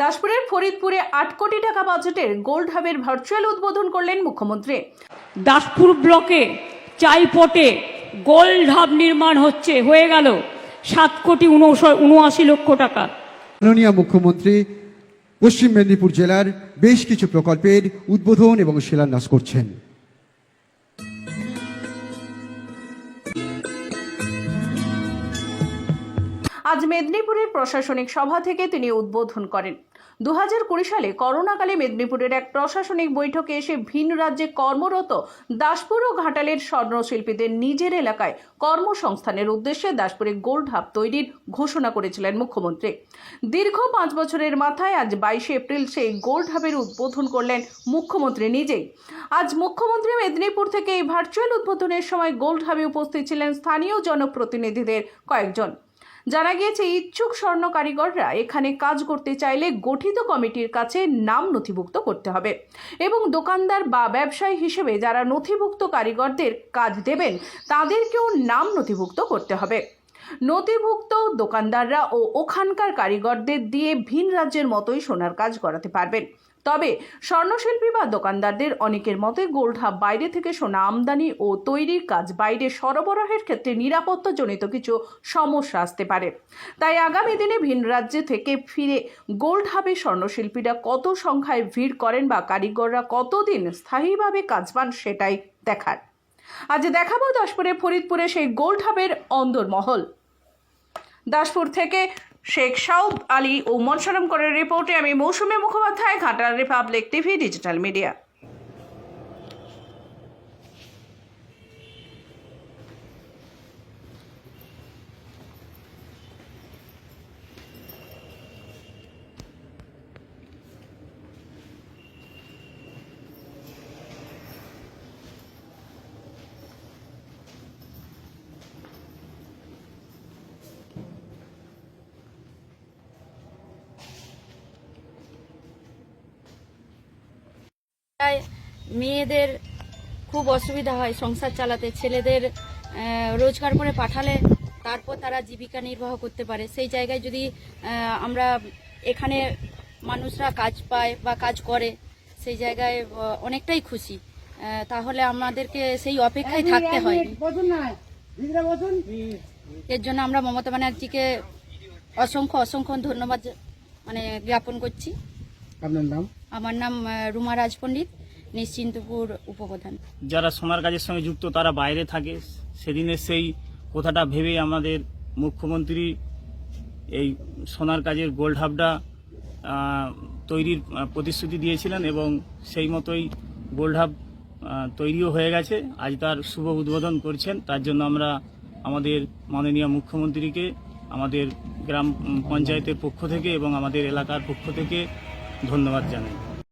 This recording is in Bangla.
দাসপুরের ফরিদপুরে আট কোটি টাকা বাজেটের গোল্ড হাবের ভার্চুয়াল উদ্বোধন করলেন মুখ্যমন্ত্রী। দাসপুর ব্লকে চাইপটে গোল্ড হাব নির্মাণ হচ্ছে হয়ে গেল সাত কোটি উনআশি লক্ষ টাকা। মাননীয় মুখ্যমন্ত্রী পশ্চিম মেদিনীপুর জেলার বেশ কিছু প্রকল্পের উদ্বোধন এবং শিলান্যাস করছেন। আজ মেদিনীপুরের প্রশাসনিক সভা থেকে তিনি উদ্বোধন করেন। দু কুড়ি সালে করোনাকালে মেদিনীপুরের এক প্রশাসনিক বৈঠকে এসে ভিন রাজ্যে কর্মরত দাসপুর ও ঘাটালের স্বর্ণশিল্পীদের নিজের এলাকায় কর্মসংস্থানের উদ্দেশ্যে দাসপুরে গোল্ড হাব তৈরির ঘোষণা করেছিলেন মুখ্যমন্ত্রী। দীর্ঘ পাঁচ বছরের মাথায় আজ বাইশে এপ্রিল সেই গোল্ড হাবের উদ্বোধন করলেন মুখ্যমন্ত্রী নিজেই। আজ মুখ্যমন্ত্রী মেদিনীপুর থেকে এই ভার্চুয়াল উদ্বোধনের সময় গোল্ড হাবে উপস্থিত ছিলেন স্থানীয় জনপ্রতিনিধিদের কয়েকজন। জানা গিয়েছে, ইচ্ছুক স্বর্ণ কারিগররা এখানে কাজ করতে চাইলে গঠিত কমিটির কাছে নাম নথিভুক্ত করতে হবে। এবং দোকানদার বা ব্যবসায়ী হিসেবে যারা নথিভুক্ত কারিগরদের কাজ দেবেন, তাদেরকেও নাম নথিভুক্ত করতে হবে। নথিভুক্ত দোকানদাররা ও ওখানকার কারিগরদের দিয়ে ভিন রাজ্যের মতোই সোনার কাজ করাতে পারবেন। তবে স্বর্ণশিল্পী বা দোকানদারদের অনেকের মতে গোল্ড হাব বাইরে থেকে সোনা আমদানি ও তৈরির কাজ বাইরে সরবরাহের ক্ষেত্রে নিরাপত্তাজনিত কিছু সমস্যা আসতে পারে। তাই আগামী দিনে ভিন রাজ্যে থেকে ফিরে গোল্ড হাবে স্বর্ণশিল্পীরা কত সংখ্যায় ভিড় করেন বা কারিগররা কতদিন স্থায়ীভাবে কাজ পান সেটাই দেখার। আজ দেখাবো দাসপুরে ফরিদপুরে সেই গোল্ড হাবের অন্দরমহল। দাসপুর থেকে শেখ সাউদ আলী ও মনসরম করের রিপোর্টে আমি Mousumi Mukhopadhyay, Ghatal Republic TV digital media মেয়েদের খুব অসুবিধা হয় সংসার চালাতে। ছেলেদের রোজগার করে পাঠালে তারপর তারা জীবিকা নির্বাহ করতে পারে। সেই জায়গায় যদি আমরা এখানে মানুষরা কাজ পায় বা কাজ করে সেই জায়গায় অনেকটাই খুশি। তাহলে আমাদেরকে সেই অপেক্ষায় থাকতে হয়। এর জন্য আমরা মমতা ব্যানার্জিকে অসংখ্য অসংখ্য ধন্যবাদ মানে জ্ঞাপন করছি। আপনার নাম? আমার নাম রুমা রাজ পণ্ডিত নিশ্চিন্তপুর উপপ্রধান। যারা সোনার কাজের সঙ্গে যুক্ত তারা বাইরে থাকে। সেদিনের সেই কথাটা ভেবে আমাদের মুখ্যমন্ত্রী এই সোনার কাজের গোল্ড হাবটা তৈরির প্রতিশ্রুতি দিয়েছিলেন এবং সেই মতোই গোল্ড হাব তৈরিও হয়ে গেছে। আজ তার শুভ উদ্বোধন করছেন। তার জন্য আমরা আমাদের মাননীয় মুখ্যমন্ত্রীকে আমাদের গ্রাম পঞ্চায়েতের পক্ষ থেকে এবং আমাদের এলাকার পক্ষ থেকে ধন্যবাদ জানাই।